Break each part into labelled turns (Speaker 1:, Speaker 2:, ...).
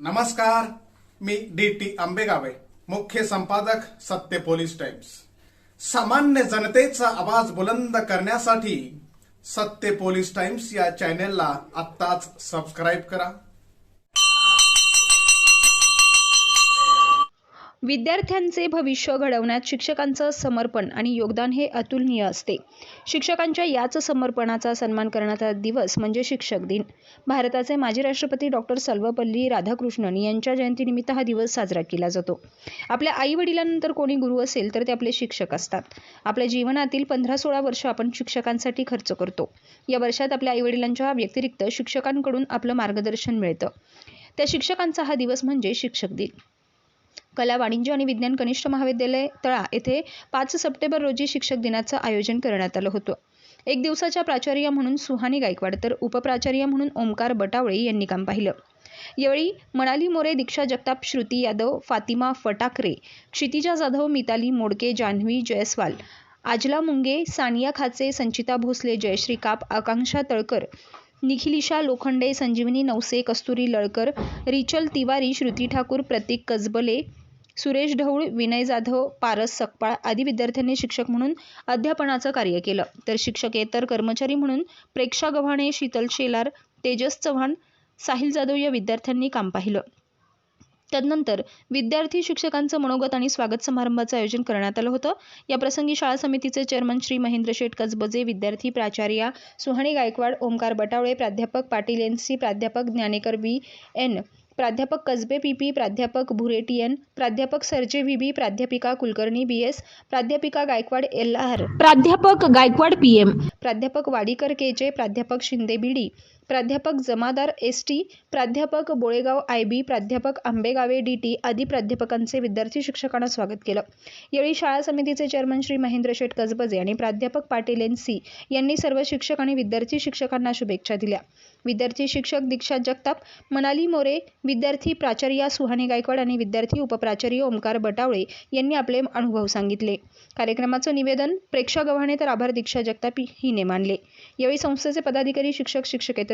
Speaker 1: नमस्कार मी D T आंबेगावे मुख्य संपादक सत्य पोलीस टाइम्स. सामान्य जनतेचा आवाज बुलंद करण्यासाठी सत्य पोलीस टाइम्स या चॅनेलला आत्ताच सबस्क्राईब करा.
Speaker 2: विद्यार्थ्यांचे भविष्य घडवण्यात शिक्षकांचं समर्पण आणि योगदान हे अतुलनीय असते. शिक्षकांच्या याच समर्पणाचा सन्मान करण्याचा दिवस म्हणजे शिक्षक दिन. भारताचे माजी राष्ट्रपती डॉक्टर सर्वपल्ली राधाकृष्णन यांच्या जयंतीनिमित्त हा दिवस साजरा केला जातो. आपल्या आई वडिलांनंतर कोणी गुरु असेल तर ते आपले शिक्षक असतात. आपल्या जीवनातील पंधरा सोळा वर्ष आपण शिक्षकांसाठी खर्च करतो. या वर्षात आपल्या आईवडिलांच्या व्यतिरिक्त शिक्षकांकडून आपलं मार्गदर्शन मिळतं. त्या शिक्षकांचा हा दिवस म्हणजे शिक्षक दिन. कला वाणिज्य आणि विज्ञान कनिष्ठ महाविद्यालय तळा येथे पाच सप्टेंबर रोजी शिक्षक दिनाचं आयोजन करण्यात आलं होतं. एक दिवसाच्या प्राचार्य म्हणून सुहानी गायकवाड तर उपप्राचार्य म्हणून ओमकार बटावळे यांनी काम पाहिलं. यावेळी मनाली मोरे दीक्षा जगताप श्रुती यादव फातिमा फटाकरे क्षितिजा जाधव मिताली मोडके जान्हवी जयस्वाल आजला मुंगे सानिया खाचे संचिता भोसले जयश्री काप आकांक्षा तळकर निखिलिशा लोखंडे संजीवनी नवसे कस्तुरी लळकर रिचल तिवारी श्रुती ठाकूर प्रतीक कसबले सुरेश ढवळ विनय जाधव पारस सकपाळ आदी विद्यार्थ्यांनी शिक्षक म्हणून अध्यापनाचं कार्य केलं. तर शिक्षकेतर कर्मचारी म्हणून प्रेक्षा गव्हाणे शीतल शेलार तेजस चव्हाण साहिल जाधव या विद्यार्थ्यांनी काम पाहिलं. तदनंतर विद्यार्थी शिक्षकांचं मनोगत आणि स्वागत समारंभाचं आयोजन करण्यात आलं होतं. या प्रसंगी शाळा समितीचे चेअरमन श्री महेंद्र शेठ कसबजे विद्यार्थी प्राचार्या सुहाणी गायकवाड ओंकार बटावळे प्राध्यापक पाटील एन सी प्राध्यापक ज्ञानेकर बी एन. प्राध्यापक कसबे पी पी प्राध्यापक भुरेटी एन प्राध्यापक सरजे व्ही बी प्राध्यापिका कुलकर्णी बी एस प्राध्यापिका गायकवाड एल आर प्राध्यापक गायकवाड पी एम. प्राध्यापक वाडीकर के जे प्राध्यापक शिंदे बी डी प्राध्यापक जमादार एस टी प्राध्यापक बोळेगाव आय बी प्राध्यापक आंबेगावे डी टी आदी प्राध्यापकांचे विद्यार्थी शिक्षकांना स्वागत केलं. यावेळी शाळा समितीचे चेअरमन श्री महेंद्र शेठ कसबजे आणि प्राध्यापक पाटील एन सी यांनी सर्व शिक्षक आणि विद्यार्थी शिक्षकांना शुभेच्छा दिल्या. विद्यार्थी शिक्षक दीक्षा जगताप मनाली मोरे विद्यार्थी प्राचार्या सुहानी गायकवाड आणि विद्यार्थी उपप्राचार्य ओमकार बटावळे यांनी आपले अनुभव सांगितले. कार्यक्रमाचं निवेदन प्रेक्षा गव्हाणे तर आभार दीक्षा जगताप हिने मानले. यावेळी संस्थेचे पदाधिकारी शिक्षक शिक्षकेतर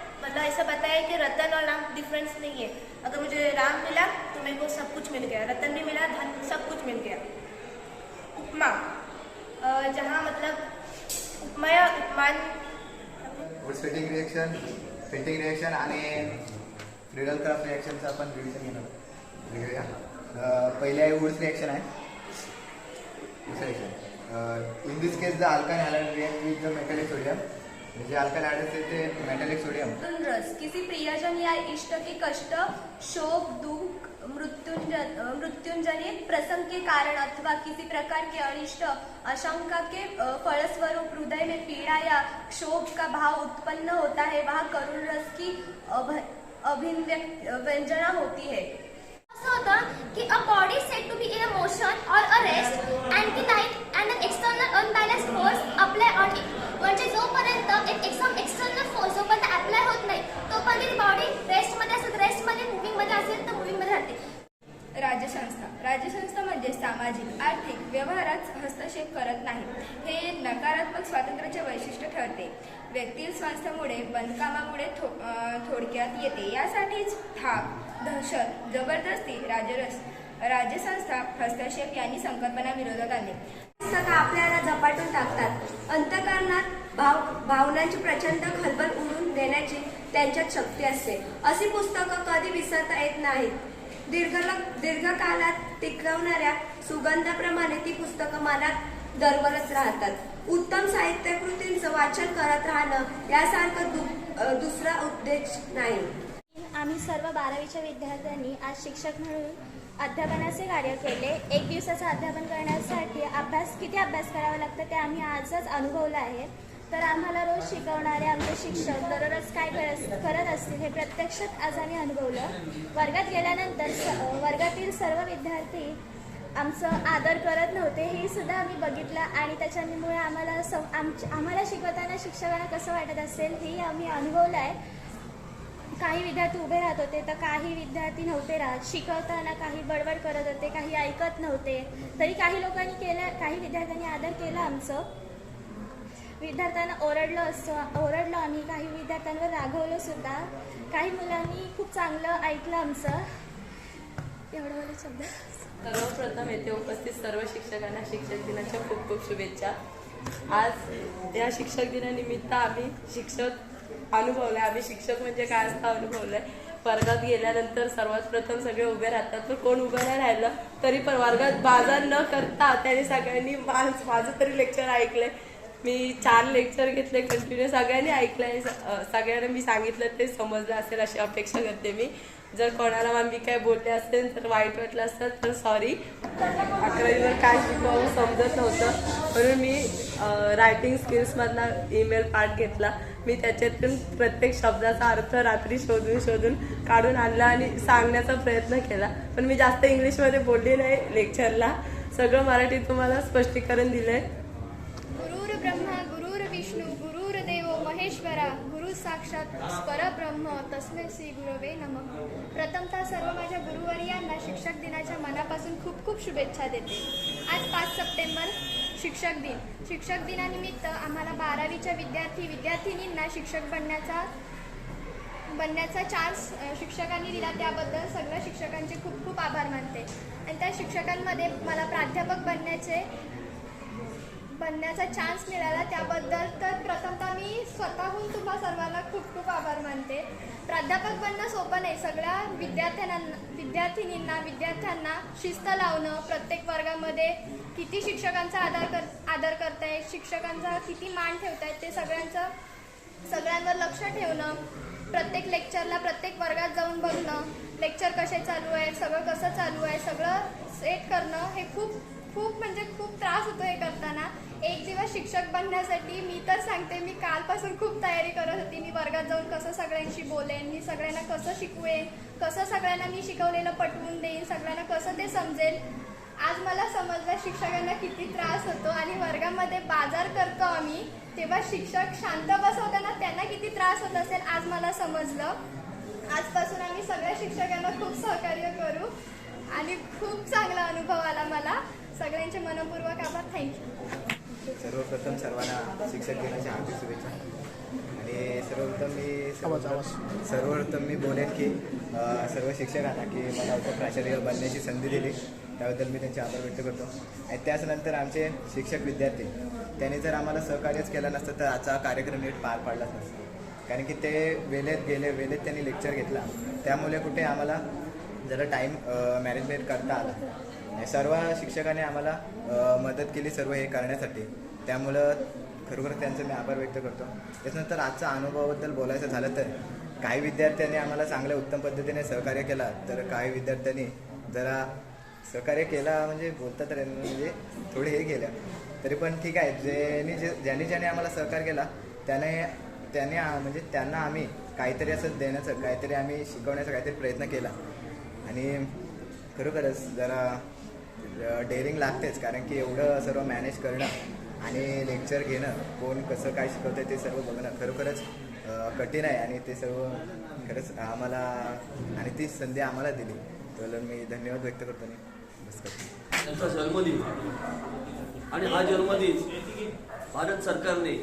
Speaker 3: मतलब ऐसा बताया कि रतन और राम डिफरेंस नहीं है। अगर मुझे राम मिला तो मेरे को सब कुछ मिल गया। रतन भी मिला धन सब कुछ मिल गया। उपमा। जहाँ मतलब उपमा या उपमान।
Speaker 4: स्वेटिंग रिएक्शन फिटिंग रिएक्शन आणि रिडल क्राफ्ट रिएक्शनचं आपण रिव्हिजन घेणार वेगवेगळ्या पहिले आहे वुड्स रिएक्शन आहे. दुसरं reaction in this case the alkane halon react with the metallic sodium जे हॅलाइड असते ते मेटॅलिक सोडियम
Speaker 5: रस किसी प्रियजन या इष्ट के कष्ट शोक दुख मृत्युंजन मृत्युंजनित प्रसंग के कारण अथवा किसी प्रकार के अनिष्ट आशंका के फलस्वरूप हृदय में पीड़ा या क्षोभ का भाव उत्पन्न होता है वहाँ करुण रस की अभ- अभिव्यक्त व्यंजना होती है।
Speaker 6: असं होतं की a body set to be in a motion or a rest and the night and an external unbalance force apply on म्हणजे जोपर्यंत एक एक्सम एक्सटर्नल फोर्स जोपर्यंत अप्लाय होत नाही तोपर्यंत बॉडी रेस्टमध्ये असेल रेस्टमध्ये मुव्हिंगमध्ये असेल तर मुव्हिंगमध्ये राहते.
Speaker 7: राज्यसंस्था. राज्यसंस्था म्हणजे सामाजिक आर्थिक व्यवहारात हस्तक्षेप करत नाही. हे एक नकारात्मक स्वातंत्र्याचे वैशिष्ट्य ठरते. व्यक्ती स्वास्थ्यामुळे बंदकामामुळे थो थोडक्यात येते. यासाठीच थाप दहशत जबरदस्ती राजरस राज्यसंस्था हस्तक्षेप यांनी संकल्पना विरोधात आले.
Speaker 5: पुस्तकं आपल्याला झपाटून टाकतात. अंतकरणात भाव भावनांची प्रचंड खलबल उडून देण्याची त्यांच्यात शक्ती असते. अशी पुस्तकं कधी विसरता येत नाहीत. दीर्घ दीर्घकालात टिकवणाऱ्या सुगंधाप्रमाणे ती पुस्तकं मनात दरवरच राहतात. उत्तम साहित्यकृतींचं वाचन करत राहणं यासारखं दु दुसरा उद्देश नाही.
Speaker 6: आम्ही सर्व बारावीच्या विद्यार्थ्यांनी आज शिक्षक म्हणून अध्यापनाचे कार्य केले. एक दिवसाचं अध्यापन करण्यासाठी अभ्यास किती अभ्यास करावा लागतं ते आम्ही आजच अनुभवलं आहे. तर आम्हाला रोज शिकवणारे आमचे शिक्षक दररोज काय करत करत असतील हे प्रत्यक्षात आज आम्ही अनुभवलं. वर्गात गेल्यानंतर वर्गातील सर्व विद्यार्थी आमचं आदर करत नव्हते हे सुद्धा आम्ही बघितलं आणि त्याच्यामुळे आम्हाला सम आमच्या आम्हाला शिकवताना शिक्षकांना कसं वाटत असेल हे आम्ही अनुभवलं आहे. काही विद्यार्थी उभे राहत होते तर काही विद्यार्थी नव्हते राहत. शिकवताना काही बडबड करत होते काही ऐकत नव्हते. तरी काही लोकांनी केलं काही विद्यार्थ्यांनी आदर केला आमचं. विद्यार्थ्यांना ओरडलं असं ओरडलो आम्ही काही विद्यार्थ्यांवर रागवलं सुद्धा. काही मुलांनी खूप चांगलं ऐकलं आमचं. एवढं बोलू शब्द.
Speaker 8: सर्वप्रथम येथे उपस्थित सर्व शिक्षकांना शिक्षक दिनाच्या खूप खूप शुभेच्छा. आज या शिक्षक दिनानिमित्त आम्ही शिक्षक अनुभवले आम्ही शिक्षक म्हणजे काय असतं अनुभवलंय वर्गात गेल्यानंतर सर्वात प्रथम सगळे उभे राहतात. तर कोण उभं नाही राहिलं तरी पण वर्गात बाजार न करता त्याने सगळ्यांनी माझं तरी लेक्चर ऐकलंय. मी चार लेक्चर घेतले कंटिन्यू सगळ्यांनी ऐकलंय. स- सगळ्यांना मी सांगितलं ते समजलं असेल अशी अपेक्षा करते मी. जर कोणाला मग मी काय बोलले असेल तर वाईट वाटलं असेल तर सॉरी अकरावीवर काय शिकवावं समजत नव्हतं. म्हणून मी रायटिंग स्किल्समधला ईमेल पार्ट घेतला. मी त्याच्यातून प्रत्येक शब्दाचा अर्थ रात्री शोधून शोधून काढून आणला आणि सांगण्याचा प्रयत्न केला. पण मी जास्त इंग्लिशमध्ये बोलली नाही लेक्चरला सगळं मराठीत तुम्हाला स्पष्टीकरण दिलं आहे
Speaker 7: गुरुर् ब्रह्मा गुरुर विष्णू गुरुर महेश्वरा गुरु साक्षात परब्रह्म तस्मै श्री गुरवे नम. प्रथमतः सर्व माझ्या गुरुवर्यांना शिक्षक दिनाच्या मनापासून खूप खूप शुभेच्छा देते. आज पाच सप्टेंबर शिक्षक दिन. शिक्षक दिनानिमित्त आम्हाला बारावीच्या विद्यार्थी विद्यार्थिनींना शिक्षक बनण्याचा बनण्याचा चान्स शिक्षकांनी दिला. त्याबद्दल सगळ्या शिक्षकांचे खूप खूप आभार मानते. आणि त्या शिक्षकांमध्ये मला प्राध्यापक बनण्याचे बनण्याचा चान्स मिळाला त्याबद्दल तर प्रथमतः मी स्वतःहून तुम्हा सर्वांना खूप खूप आभार मानते. प्राध्यापक बनणं सोपं नाही. सगळ्या विद्यार्थ्यांना विद्यार्थिनींना विद्यार्थ्यांना शिस्त लावणं प्रत्येक वर्गामध्ये किती शिक्षकांचा आदर कर आदर करताय शिक्षकांचा किती मान ठेवतायत ते सगळ्यांचं सगळ्यांवर लक्ष ठेवणं प्रत्येक लेक्चरला प्रत्येक वर्गात जाऊन बघणं लेक्चर कसे चालू आहे सगळं कसं चालू आहे सगळं सेट करणं हे खूप खूप म्हणजे खूप त्रास होतो हे करताना. एक दिवस शिक्षक बनण्यासाठी मी तर सांगते मी कालपासून खूप तयारी करत होती. मी वर्गात जाऊन कसं सगळ्यांशी बोलेन मी सगळ्यांना कसं शिकवेन कसं सगळ्यांना मी शिकवलेलं पटवून देईन सगळ्यांना कसं ते समजेल. आज मला समजलं शिक्षकांना किती त्रास होतो आणि वर्गामध्ये बाजार करतो आम्ही तेव्हा शिक्षक शांत बसवताना त्यांना किती त्रास होत असेल आज मला समजलं. आजपासून आम्ही सगळ्या शिक्षकांना खूप सहकार्य करू. आणि खूप चांगला अनुभव आला मला. सगळ्यांचे मनपूर्वक आभार. थँक्यू
Speaker 4: सर्वप्रथम सर्वांना शिक्षक दिनाच्या हार्दिक शुभेच्छा. आणि सर्वप्रथम मी. सर्वप्रथम मी बोलेन की सर्व शिक्षकांना की मला उपप्राचार्य बनण्याची संधी दिली. त्याबद्दल मी त्यांचे आभार व्यक्त करतो. आणि त्याच नंतर आमचे शिक्षक विद्यार्थी त्यांनी जर आम्हाला सहकार्यच केलं नसतं तर आजचा कार्यक्रम नीट पार पाडलाच नसता. कारण की ते वेळेत गेले वेळेत त्यांनी लेक्चर घेतला. त्यामुळे कुठे आम्हाला जरा टाईम मॅनेजमेंट करता आला. सर्व शिक्षकांनी आम्हाला मदत केली सर्व हे करण्यासाठी. त्यामुळं खरोखर त्यांचं मी आभार व्यक्त करतो. त्याच्यानंतर आजचा अनुभवाबद्दल बोलायचं झालं तर काही विद्यार्थ्यांनी आम्हाला चांगल्या उत्तम पद्धतीने सहकार्य केला तर काही विद्यार्थ्यांनी जरा सहकार्य केला म्हणजे बोलता तर म्हणजे थोडे हे केलं. तरी पण ठीक आहे ज्यांनी जे ज्यांनी ज्याने आम्हाला सहकार्य केला त्याने त्याने म्हणजे त्यांना आम्ही काहीतरी असं देण्याचं काहीतरी आम्ही शिकवण्याचा काहीतरी प्रयत्न केला. आणि खरोखरच जरा डेअरिंग लागतेच कारण की एवढं सर्व मॅनेज करणं आणि लेक्चर घेणं कोण कसं काय शिकवतं ते सर्व बघणं खरोखरच कठीण आहे आणि ते सर्व खरंच आम्हाला आणि ती संधी आम्हाला दिली. तर मी धन्यवाद व्यक्त करतो आणि बस करतो.
Speaker 9: त्यांचा जन्मदिन. आणि हा जन्मदिन भारत सरकारने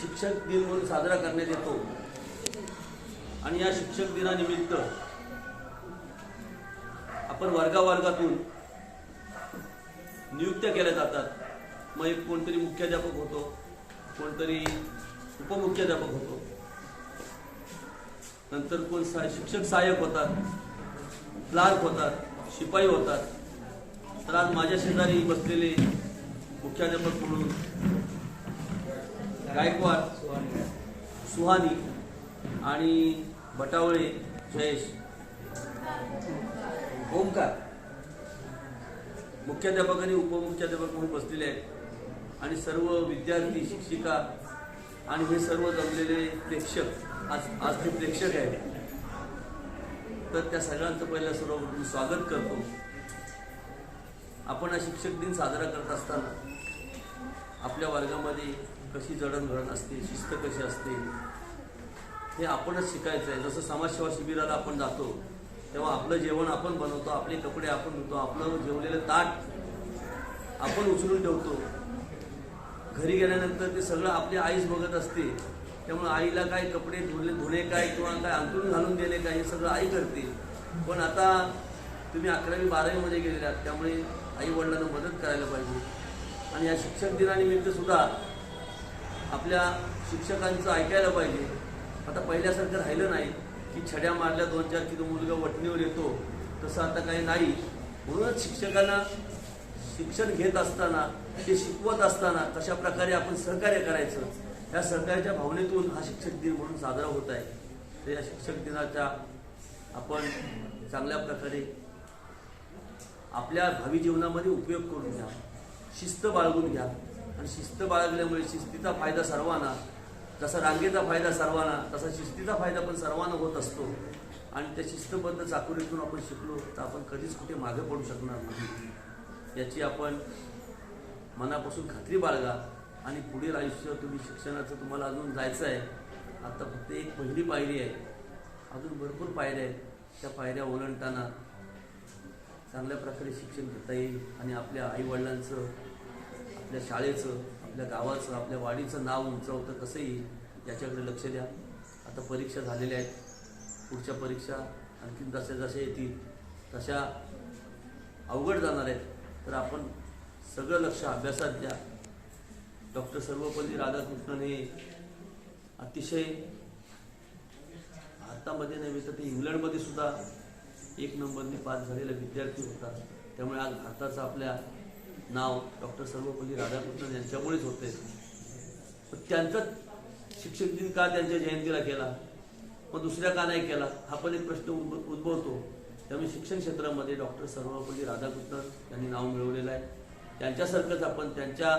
Speaker 9: शिक्षक दिन म्हणून साजरा करण्यात येतो. आणि या शिक्षक दिनानिमित्त आपण वर्गावर्गातून नियुक्त्या केल्या जातात. मग एक कोणतरी मुख्याध्यापक होतो कोणतरी उपमुख्याध्यापक होतो. नंतर कोण सा शिक्षक सहाय्यक होतात क्लार्क होतात शिपाई होतात. तर आज माझ्या शेजारी बसलेले मुख्याध्यापक म्हणून गायकवाड सुहानी आणि भटावळे जयेश. ओमकार. मुख्याध्यापक आणि उपमुख्याध्यापक म्हणून बसलेले आहेत. आणि सर्व विद्यार्थी शिक्षिका आणि हे सर्व जमलेले प्रेक्षक आज आज ते प्रेक्षक आहेत. तर त्या सगळ्यांचं पहिल्या सर्व स्वागत करतो. आपण हा शिक्षक दिन साजरा करत असताना आपल्या वर्गामध्ये कशी जडणघडण असते शिस्त कशी असते हे आपणच शिकायचं आहे. जसं समाजसेवा शिबिराला आपण जातो तेव्हा आपलं जेवण आपण बनवतो आपले कपडे आपण धुतो आपलं जेवलेलं ताट आपण उचलून ठेवतो. घरी गेल्यानंतर ते सगळं आपली आईच बघत असते. त्यामुळे आईला काय कपडे धुले धुणे काय किंवा काय अंतरून घालून देणे काय हे सगळं आई करते. पण आता तुम्ही अकरावी बारावीमध्ये गेलेले आहात त्यामुळे आई वडिलांना मदत करायला पाहिजे. आणि या शिक्षक दिनानिमित्त सुद्धा आपल्या शिक्षकांचं ऐकायला पाहिजे. आता पहिल्यासारखं राहिलं नाही. की छड्या मारल्या दोन चार किलो मुलगा वटणीवर येतो तसं आता काही नाही. म्हणूनच शिक्षकांना शिक्षण घेत असताना ते शिकवत असताना कशा प्रकारे आपण सहकार्य करायचं या सहकार्याच्या भावनेतून हा शिक्षक दिन म्हणून साजरा होत आहे. तर या शिक्षक दिनाच्या आपण चांगल्या प्रकारे आपल्या भावी जीवनामध्ये उपयोग करून घ्या. शिस्त बाळगून घ्या. आणि शिस्त बाळगल्यामुळे शिस्तीचा फायदा सर्वांना जसा रांगेचा फायदा सर्वांना तसा शिस्तीचा फायदा पण सर्वांना होत असतो. आणि त्या शिस्तबद्ध चाकुरीतून आपण शिकलो तर आपण कधीच कुठे मागे पडू शकणार नाही. याची आपण मनापासून खात्री बाळगा आणि पुढील आयुष्य तुम्ही शिक्षणाचं तुम्हाला अजून जायचं आहे. आता फक्त एक पहिली पायरी आहे. अजून भरपूर पायऱ्या आहेत. त्या पायऱ्या ओलांडताना चांगल्या प्रकारे शिक्षण घेता येईल आणि आपल्या आईवडिलांचं आपल्या शाळेचं आपल्या गावाचं आपल्या वाडीचं नाव उंचावतं कसं येईल याच्याकडे लक्ष द्या. आता परीक्षा झालेल्या आहेत. पुढच्या परीक्षा आणखीन जसे जसे येतील तशा अवघड जाणार आहेत. तर आपण सगळं लक्ष अभ्यासात द्या. डॉक्टर सर्वपल्ली राधाकृष्णन हे अतिशय भारतामध्ये नव्हे तर ते इंग्लंडमध्ये सुद्धा एक नंबरने पास झालेला विद्यार्थी होता. त्यामुळे आज भारताचा आपल्या नाव डॉक्टर सर्वपल्ली राधाकृष्णन यांच्यामुळेच होते. पण त्यांचाच शिक्षक दिन का त्यांच्या जयंतीला केला? मग दुसऱ्या का नाही केला? हा पण एक प्रश्न उद्भवतो. त्यामुळे शिक्षण क्षेत्रामध्ये डॉक्टर सर्वपल्ली राधाकृष्णन यांनी नाव मिळवलेलं आहे. त्यांच्यासारखंच आपण त्यांच्या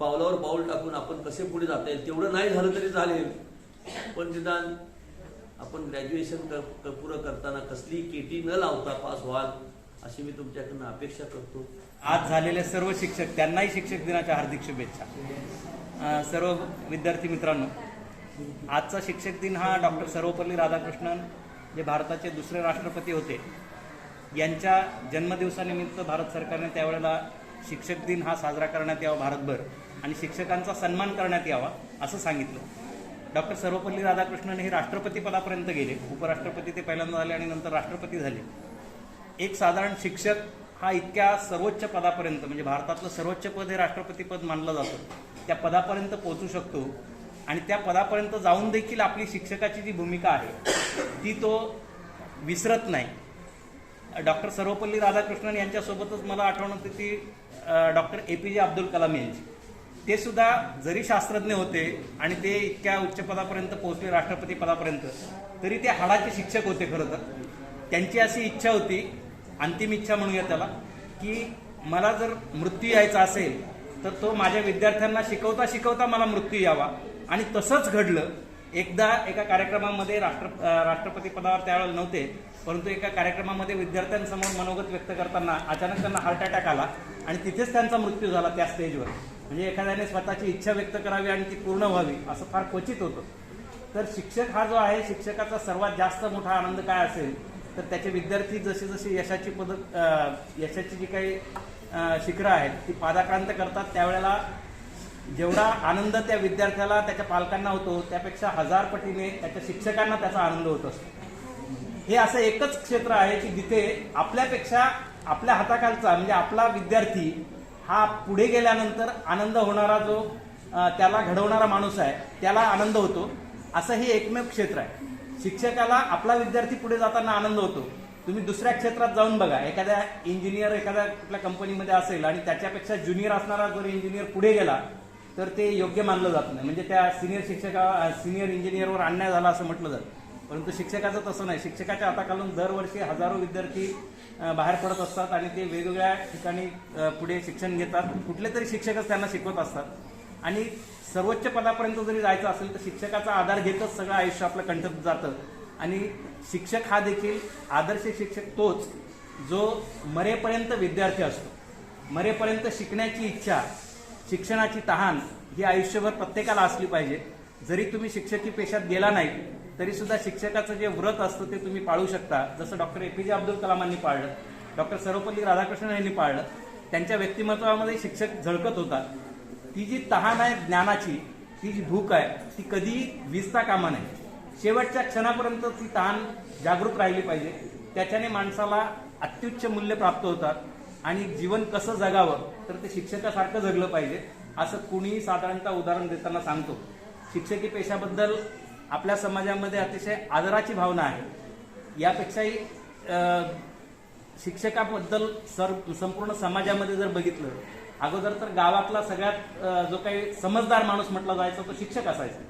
Speaker 9: पावलावर पाऊल टाकून आपण कसे पुढे जाता येईल? तेवढं नाही झालं तरी चालेल. पण निदान आपण ग्रॅज्युएशन कर क- पुरं करताना कसली केटी न लावता पास व्हाल. अशी मी तुमच्याकडनं अपेक्षा करतो.
Speaker 10: आज झालेले सर्व शिक्षक त्यांनाही शिक्षक दिनाच्या हार्दिक शुभेच्छा. सर्व विद्यार्थी मित्रांनो आजचा शिक्षक दिन हा डॉक्टर सर्वपल्ली राधाकृष्णन जे भारताचे दुसरे राष्ट्रपती होते यांच्या जन्मदिवसानिमित्त भारत सरकारने त्यावेळेला शिक्षक दिन हा साजरा करण्यात यावा भारतभर आणि शिक्षकांचा सन्मान करण्यात यावा असं सांगितलं. डॉक्टर सर्वपल्ली राधाकृष्णन हे राष्ट्रपती पदापर्यंत गेले उपराष्ट्रपती ते पहिल्यांदा झाले आणि नंतर राष्ट्रपती झाले. एक साधारण शिक्षक हा इतक्या सर्वोच्च पदापर्यंत म्हणजे भारतातलं सर्वोच्च पद हे राष्ट्रपती पद मानलं जातं. त्या पदापर्यंत पोहोचू शकतो. आणि त्या पदापर्यंत जाऊन देखील आपली शिक्षकाची जी भूमिका आहे ती तो विसरत नाही. डॉक्टर सर्वपल्ली राधाकृष्णन यांच्यासोबतच मला आठवण होते ती डॉक्टर ए पी जे अब्दुल कलाम यांची. ते सुद्धा जरी शास्त्रज्ञ होते आणि ते इतक्या उच्च पदापर्यंत पोहोचले राष्ट्रपती पदापर्यंत तरी ते हाडाचे शिक्षक होते खरं तर. त्यांची अशी इच्छा होती अंतिम इच्छा म्हणूया त्याला की मला जर मृत्यू यायचा असेल तर तो माझ्या विद्यार्थ्यांना शिकवता शिकवता मला मृत्यू यावा. आणि तसंच घडलं. एकदा एका कार्यक्रमामध्ये राष्ट्र राष्ट्रपती पदावर त्यावेळेला नव्हते परंतु एका कार्यक्रमामध्ये विद्यार्थ्यांसमोर मनोगत व्यक्त करताना अचानक त्यांना हार्ट अटॅक आला आणि तिथेच त्यांचा मृत्यू झाला त्या स्टेजवर. म्हणजे एखाद्याने स्वतःची इच्छा व्यक्त करावी आणि ती पूर्ण व्हावी असं फार क्वचित होतं. तर शिक्षक हा जो आहे शिक्षकाचा सर्वात जास्त मोठा आनंद काय असेल तर त्याचे विद्यार्थी जसे जसे यशाची पदक यशाची जी काही शिखरं आहेत ती पादाक्रांत करतात त्यावेळेला जेवढा आनंद त्या विद्यार्थ्याला त्याच्या पालकांना होतो त्यापेक्षा हजार पटीने त्याच्या शिक्षकांना त्याचा आनंद होत असतो. हे असं एकच क्षेत्र आहे की जिथे आपल्यापेक्षा आपल्या हाताखालचा म्हणजे आपला विद्यार्थी हा पुढे गेल्यानंतर आनंद होणारा जो त्याला घडवणारा माणूस आहे त्याला आनंद होतो असं हे एकमेव क्षेत्र आहे. शिक्षकाला आपला विद्यार्थी पुढे जाताना आनंद होतो. तुम्ही दुसऱ्या क्षेत्रात जाऊन बघा. एखाद्या इंजिनियर एखाद्या कुठल्या कंपनीमध्ये असेल आणि त्याच्यापेक्षा ज्युनियर असणारा जर इंजिनियर पुढे गेला तर ते योग्य मानलं जात नाही. म्हणजे त्या सिनियर शिक्षका सिनियर इंजिनियरवर अन्याय झाला असं म्हटलं जातं. परंतु शिक्षकाचं तसं नाही. शिक्षकाच्या हाताखालून दरवर्षी हजारो विद्यार्थी बाहेर पडत असतात आणि ते वेगवेगळ्या ठिकाणी पुढे शिक्षण घेतात. कुठले तरी शिक्षकच त्यांना शिकवत असतात. आणि सर्वोच्च पदापर्यंत जरी जायचं असेल तर शिक्षकाचा आधार घेतच सगळं आयुष्य आपलं कंठत जातं. आणि शिक्षक हा देखील आदर्श शिक्षक तोच जो मरेपर्यंत विद्यार्थी असतो. मरेपर्यंत शिकण्याची इच्छा शिक्षणाची तहान ही आयुष्यभर प्रत्येकाला असली पाहिजे. जरी तुम्ही शिक्षकी पेशात गेला नाही तरीसुद्धा शिक्षकाचं जे व्रत असतं ते तुम्ही पाळू शकता. जसं डॉक्टर ए पी जे अब्दुल कलामांनी पाळलं डॉक्टर सर्वपल्ली राधाकृष्णन यांनी पाळलं त्यांच्या व्यक्तिमत्वामध्ये शिक्षक झळकत होता. ती जी तहान आहे ज्ञानाची ती जी भूक आहे ती कधी विजता कामा नये. शेवटच्या क्षणापर्यंत ती तहान जागरूक राहिली पाहिजे. त्याच्याने माणसाला अत्युच्च मूल्य प्राप्त होतात आणि जीवन कसं जगावं तर ते शिक्षकासारखं जगलं पाहिजे असं कुणीही साधारणतः उदाहरण देताना सांगतो. शिक्षकी पेशाबद्दल आपल्या समाजामध्ये अतिशय आदराची भावना आहे. यापेक्षाही शिक्षकाबद्दल सर संपूर्ण समाजामध्ये जर बघितलं अगोदर तर गावातला सगळ्यात जो काही समजदार माणूस म्हटला जायचा तो शिक्षक असायचा.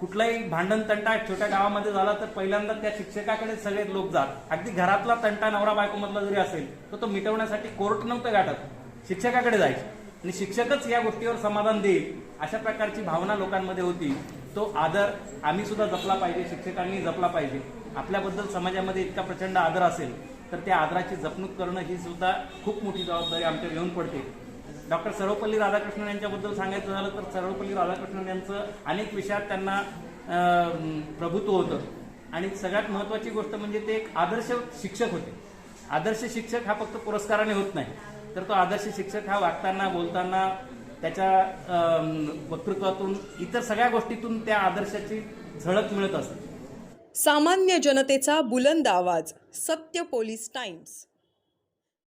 Speaker 10: कुठलाही भांडण तंटा छोट्या गावामध्ये झाला तर पहिल्यांदा त्या शिक्षकाकडे सगळे लोक जात. अगदी घरातला तंटा नवरा बायकोमधला जरी असेल तर तो मिटवण्यासाठी कोर्ट नव्हतं गाठत. शिक्षकाकडे जायचे. आणि शिक्षकच या गोष्टीवर समाधान देईल अशा प्रकारची भावना लोकांमध्ये होती. तो आदर आम्ही सुद्धा जपला पाहिजे शिक्षकांनी जपला पाहिजे. आपल्याबद्दल समाजामध्ये इतका प्रचंड आदर असेल तर त्या आदराची जपणूक करणं ही सुद्धा खूप मोठी जबाबदारी आमच्यावर येऊन पडते. डॉक्टर सर्वपल्ली राधाकृष्णन यांच्याबद्दल सांगायचं झालं तर सर्वपल्ली राधाकृष्णन यांचं अनेक विषयात त्यांना प्रभुत्व होतं. आणि सगळ्यात महत्त्वाची गोष्ट म्हणजे ते एक आदर्श शिक्षक होते. आदर्श शिक्षक हा फक्त पुरस्काराने होत नाही. तर तो आदर्श शिक्षक हा वागताना बोलताना त्याच्या वक्तृत्वातून इतर सगळ्या गोष्टीतून त्या आदर्शाची झळक मिळत असते.
Speaker 11: सामान्य जनतेचा बुलंद आवाज सत्य पोलीस टाइम्स.